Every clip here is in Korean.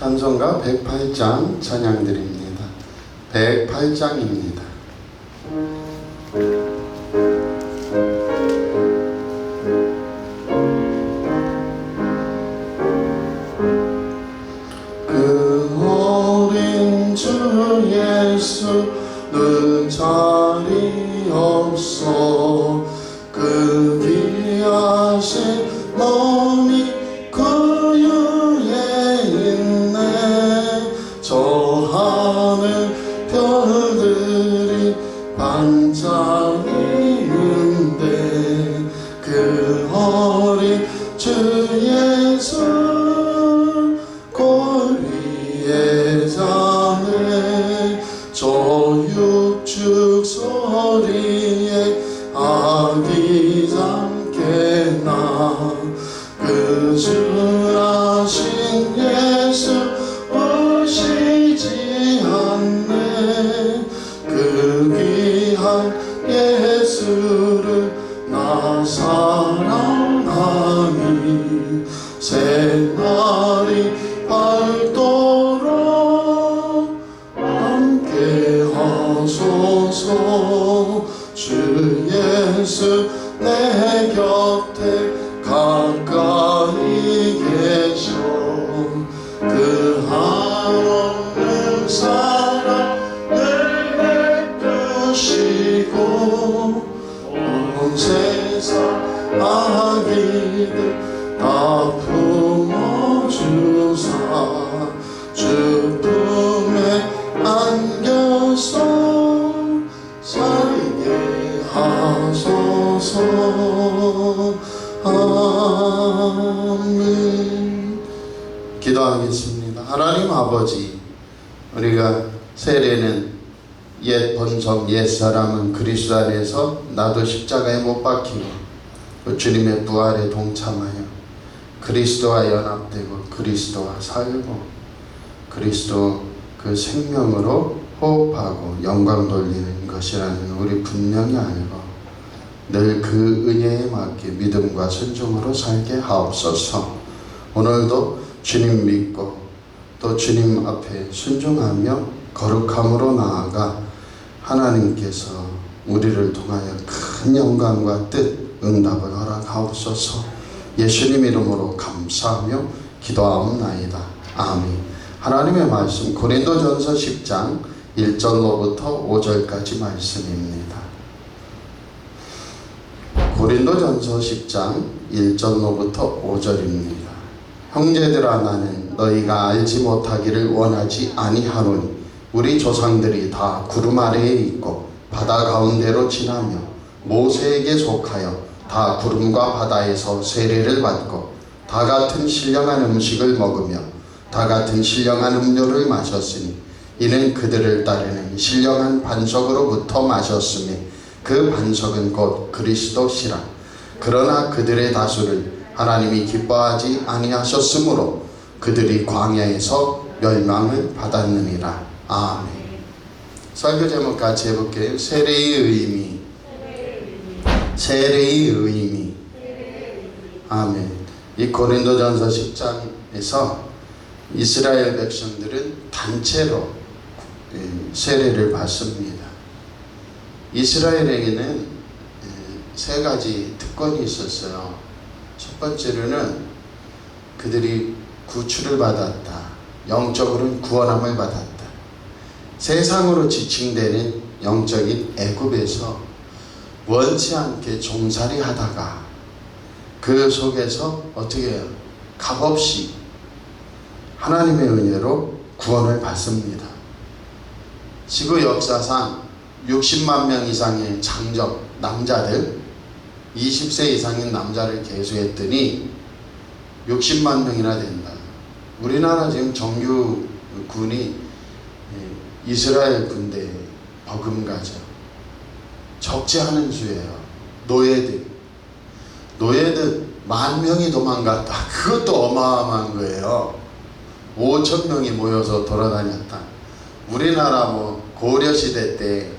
찬송가 108장 찬양 드립니다. 108장입니다. 주 예수 내 곁에 가까이 옛 사람은 그리스도 안에서 나도 십자가에 못 박히고 그 주님의 부활에 동참하여 그리스도와 연합되고 그리스도와 살고 그리스도 그 생명으로 호흡하고 영광 돌리는 것이라는 우리 분명히 알고 늘 그 은혜에 맞게 믿음과 순종으로 살게 하옵소서. 오늘도 주님 믿고 또 주님 앞에 순종하며 거룩함으로 나아가 하나님께서 우리를 통하여 큰 영광과 뜻 응답을 허락하옵소서. 예수님 이름으로 감사하며 기도하옵나이다. 아멘. 하나님의 말씀 고린도전서 10장 1절로부터 5절까지 말씀입니다. 고린도전서 10장 1절로부터 5절입니다. 형제들아 나는 너희가 알지 못하기를 원하지 아니하노니 우리 조상들이 다 구름 아래에 있고 바다 가운데로 지나며 모세에게 속하여 다 구름과 바다에서 세례를 받고 다 같은 신령한 음식을 먹으며 다 같은 신령한 음료를 마셨으니 이는 그들을 따르는 신령한 반석으로부터 마셨으니 그 반석은 곧 그리스도시라. 그러나 그들의 다수를 하나님이 기뻐하지 아니하셨으므로 그들이 광야에서 멸망을 받았느니라 아멘. 설교 제목 같이 해볼게요. 세례의 의미. 세례의 의미. 아멘. 이 고린도전서 10장에서 이스라엘 백성들은 단체로 세례를 받습니다. 이스라엘에게는 세 가지 특권이 있었어요. 첫 번째로는 그들이 구출을 받았다. 영적으로는 구원함을 받았다 세상으로 지칭되는 영적인 애굽에서 원치 않게 종살이 하다가 그 속에서 어떻게 해요? 값없이 하나님의 은혜로 구원을 받습니다. 지구 역사상 60만 명 이상의 장적 남자들 20세 이상인 남자를 계수했더니 60만 명이나 된다. 우리나라 지금 정규 군이 이스라엘 군대 버금가죠. 적지 않은 수예요. 노예들. 노예들 만 명이 도망갔다. 그것도 어마어마한 거예요. 5천 명이 모여서 돌아다녔다. 우리나라 뭐 고려 시대 때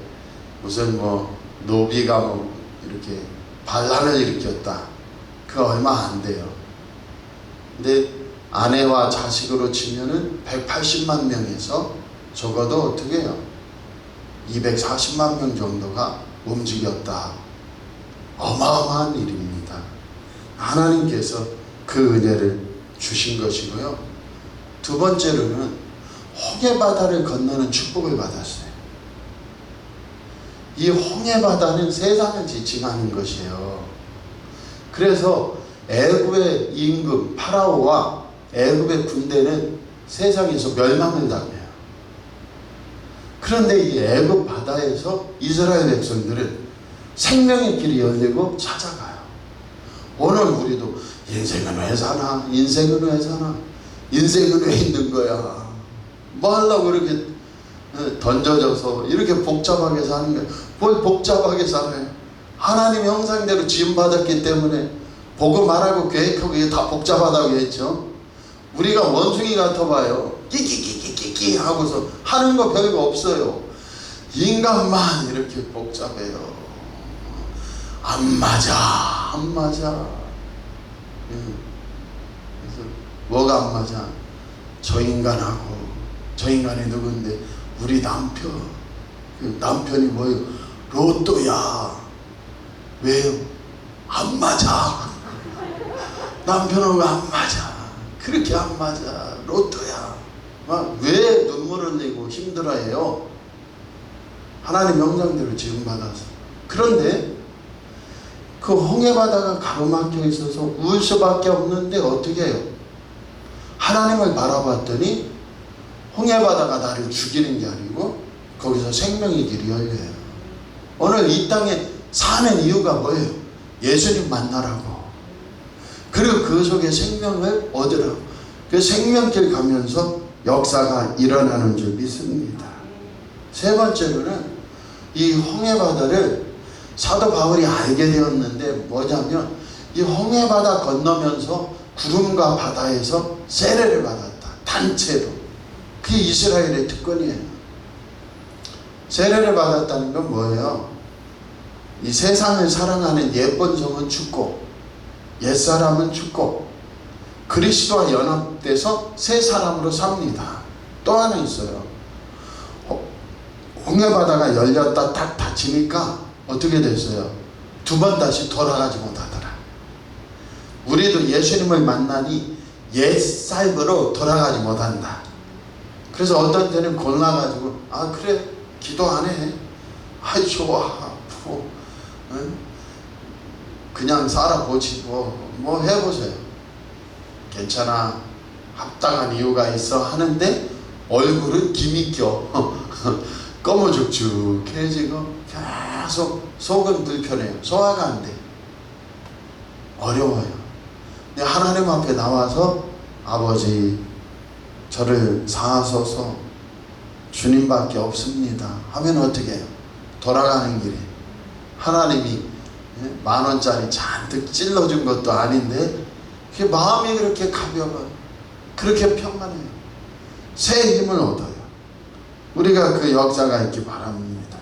무슨 뭐 노비가 뭐 이렇게 반란을 일으켰다. 그 얼마 안 돼요. 근데 아내와 자식으로 치면은 180만 명에서 적어도 어떻게 해요? 240만 명 정도가 움직였다. 어마어마한 일입니다. 하나님께서 그 은혜를 주신 것이고요. 두 번째로는 홍해 바다를 건너는 축복을 받았어요. 이 홍해 바다는 세상을 지칭하는 것이에요. 그래서 애굽의 임금 파라오와 애굽의 군대는 세상에서 멸망을 당해요. 그런데 이 애굽 바다에서 이스라엘 백성들은 생명의 길이 열리고 찾아가요. 오늘 우리도 인생은 왜 사나? 인생은 왜 사나? 인생은 왜 있는 거야? 뭐 하려고 이렇게 어, 던져져서 이렇게 복잡하게 사는 거야? 뭘 복잡하게 살아요? 하나님 형상대로 지음받았기 때문에 보고 말하고 계획하고 이게 다 복잡하다고 했죠. 우리가 원숭이 같아봐요. 끼끼끼 끼끼끼 하고서 하는 거 별거 없어요. 인간만 이렇게 복잡해요. 안 맞아, 안 맞아. 음. 그래서 뭐가 안 맞아? 저 인간하고 저 인간이 누군데 우리 남편 그 남편이 뭐예요? 로또야. 왜요? 안 맞아. 남편하고 안 맞아. 그렇게 안 맞아. 로또야. 막왜 눈물을 내고 힘들어해요? 하나님 명상대로 지금 받아서. 그런데 그 홍해 바다가 가로막혀 있어서 울 수밖에 없는데 어떻게 해요? 하나님을 바라봤더니 홍해 바다가 나를 죽이는 게 아니고 거기서 생명의 길이 열려요. 오늘 이 땅에 사는 이유가 뭐예요? 예수님 만나라고. 그리고 그 속에 생명을 얻으라고. 그 생명길 가면서 역사가 일어나는 줄 믿습니다. 세 번째로는 이 홍해 바다를 사도 바울이 알게 되었는데 뭐냐면 이 홍해 바다 건너면서 구름과 바다에서 세례를 받았다. 단체로. 그게 이스라엘의 특권이에요. 세례를 받았다는 건 뭐예요? 이 세상을 사랑하는 예쁜 성은 죽고 옛사람은 죽고 그리스도와 연합돼서 새 사람으로 삽니다. 또 하나 있어요. 홍해 바다가 열렸다 딱 닫히니까 어떻게 됐어요? 두 번 다시 돌아가지 못하더라. 우리도 예수님을 만나니 옛 삶으로 돌아가지 못한다. 그래서 어떤 때는 골라가지고 아 그래 기도 안 해. 아 좋아. 뭐, 응? 그냥 살아보지 뭐, 뭐 해보세요. 괜찮아. 합당한 이유가 있어 하는데 얼굴은 김이 껴. 꺼머죽죽해지고 계속 속은 불편해요. 소화가 안 돼. 어려워요. 근데 하나님 앞에 나와서 아버지 저를 사하소서 주님밖에 없습니다. 하면 어떻게 해요? 돌아가는 길에 하나님이 예? 만 원짜리 잔뜩 찔러준 것도 아닌데 그 마음이 그렇게 가벼워 그렇게 평안해요. 새 힘을 얻어요. 우리가 그 역사가 있기 바랍니다.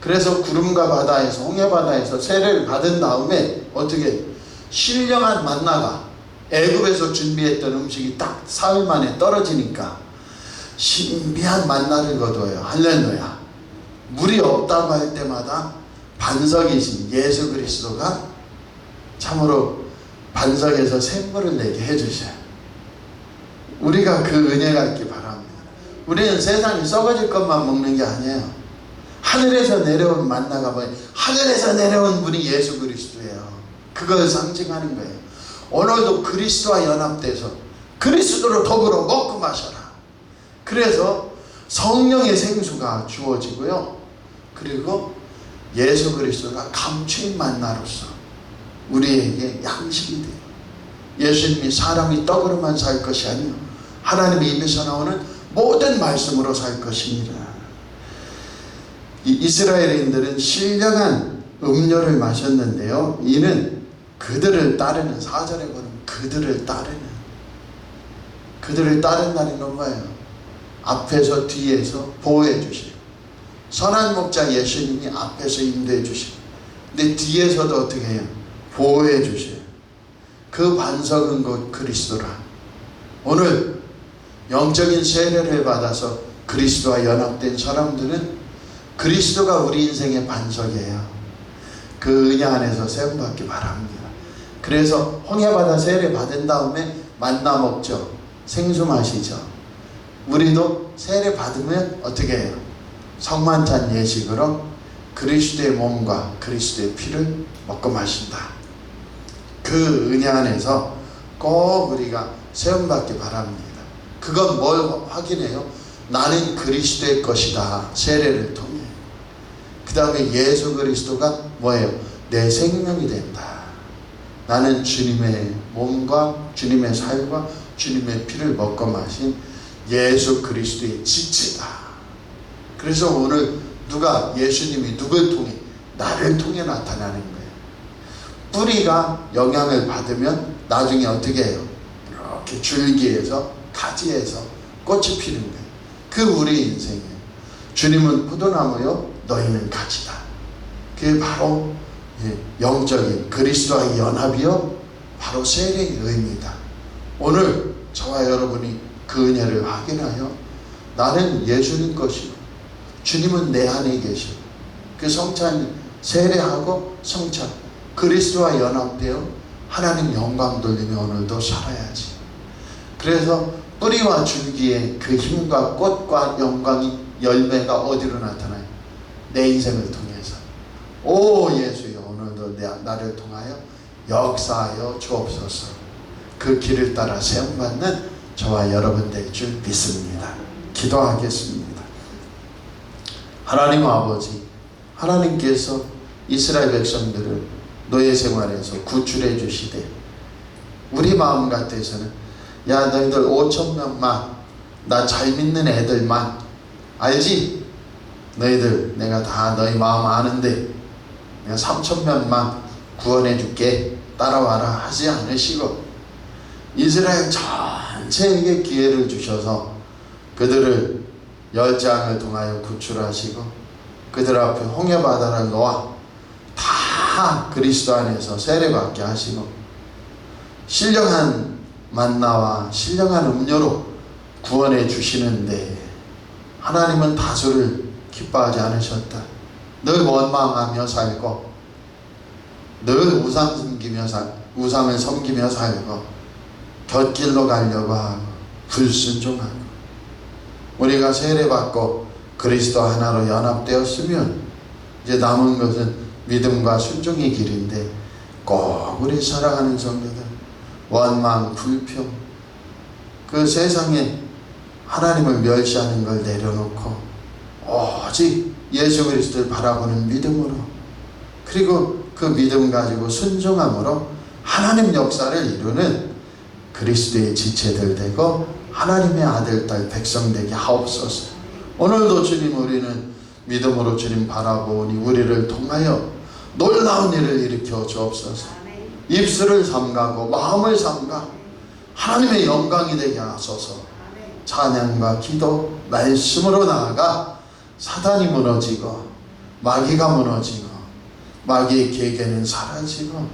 그래서 구름과 바다에서 홍해 바다에서 세례를 받은 다음에 어떻게 신령한 만나가 애굽에서 준비했던 음식이 딱 사흘 만에 떨어지니까 신비한 만나를 거둬요. 할렐루야. 물이 없다고 할 때마다 반석이신 예수 그리스도가 참으로 반석에서 샘물을 내게 해주셔요. 우리가 그 은혜가 있기 바랍니다. 우리는 세상이 썩어질 것만 먹는 게 아니에요. 하늘에서 내려온 만나가 뭐예요? 하늘에서 내려온 분이 예수 그리스도예요. 그걸 상징하는 거예요. 오늘도 그리스도와 연합돼서 그리스도로 더불어 먹고 마셔라. 그래서 성령의 생수가 주어지고요. 그리고 예수 그리스도가 감추인 만나로서 우리에게 양식이 돼요. 예수님이 사람이 떡으로만 살 것이 아니요 하나님의 입에서 나오는 모든 말씀으로 살 것입니다. 이 이스라엘인들은 신령한 음료를 마셨는데요. 이는 그들을 따르는 사절에 보면 그들을 따르는 그들을 따른다는 건 뭐예요? 앞에서 뒤에서 보호해 주시고 선한 목자 예수님이 앞에서 인도해 주시고 근데 뒤에서도 어떻게 해요? 보호해 주셔요. 그 반석은 곧 그리스도라. 오늘 영적인 세례를 받아서 그리스도와 연합된 사람들은 그리스도가 우리 인생의 반석이에요. 그 은혜 안에서 세움받기 바랍니다. 그래서 홍해바다 세례 받은 다음에 만나 먹죠. 생수 마시죠. 우리도 세례 받으면 어떻게 해요? 성만찬 예식으로 그리스도의 몸과 그리스도의 피를 먹고 마신다. 그 은혜 안에서 꼭 우리가 세움받기 바랍니다. 그건 뭘 확인해요? 나는 그리스도의 것이다. 세례를 통해. 그 다음에 예수 그리스도가 뭐예요? 내 생명이 된다. 나는 주님의 몸과 주님의 살과 주님의 피를 먹고 마신 예수 그리스도의 지체다. 그래서 오늘 누가 예수님이 누굴 통해 나를 통해 나타나는. 뿌리가 영향을 받으면 나중에 어떻게 해요? 이렇게 줄기에서 가지에서 꽃이 피는 거예요. 그 우리 인생이에요. 주님은 포도나무요, 너희는 가지다. 그게 바로 예, 영적인 그리스도와의 연합이요, 바로 세례의 의미다. 오늘 저와 여러분이 그 은혜를 확인하여 나는 예수님 것이고 주님은 내 안에 계시고 그 성찬 세례하고 성찬 그리스도와 연합되어 하나님 영광 돌리며 오늘도 살아야지. 그래서 뿌리와 줄기의 그 힘과 꽃과 영광이 열매가 어디로 나타나요? 내 인생을 통해서. 오 예수여 오늘도 내, 나를 통하여 역사하여 주옵소서. 그 길을 따라 세움받는 저와 여러분 될 줄 믿습니다. 기도하겠습니다. 하나님 아버지, 하나님께서 이스라엘 백성들을 노예 생활에서 구출해 주시되 우리 마음 같아서는 야 너희들 5천 명만 나 잘 믿는 애들만 알지? 너희들 내가 다 너희 마음 아는데 내가 3천 명만 구원해 줄게 따라와라 하지 않으시고 이스라엘 전체에게 기회를 주셔서 그들을 열장을 통하여 구출하시고 그들 앞에 홍해 바다를 놓아 다 그리스도 안에서 세례받게 하시고 신령한 만나와 신령한 음료로 구원해 주시는데 하나님은 다수를 기뻐하지 않으셨다. 늘 원망하며 살고 늘 우상 섬기며 살 우상을 섬기며 살고 곁길로 가려고 하고 불순종하고 우리가 세례받고 그리스도 하나로 연합되었으면 이제 남은 것은 믿음과 순종의 길인데 꼭 우리 사랑하는 성도들 원망, 불평 그 세상에 하나님을 멸시하는 걸 내려놓고 오직 예수 그리스도를 바라보는 믿음으로 그리고 그 믿음 가지고 순종함으로 하나님 역사를 이루는 그리스도의 지체들 되고 하나님의 아들, 딸, 백성 되게 하옵소서. 오늘도 주님 우리는 믿음으로 주님 바라보니 우리를 통하여 놀라운 일을 일으켜 주옵소서. 입술을 삼가고 마음을 삼가 하나님의 영광이 되게 하소서. 찬양과 기도, 말씀으로 나아가 사단이 무너지고 마귀가 무너지고 마귀의 계계는 사라지고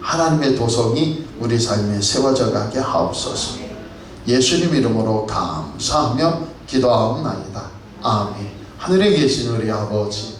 하나님의 도성이 우리 삶에 세워져 가게 하옵소서. 예수님 이름으로 감사하며 기도하옵나이다. 아멘. 하늘에 계신 우리 아버지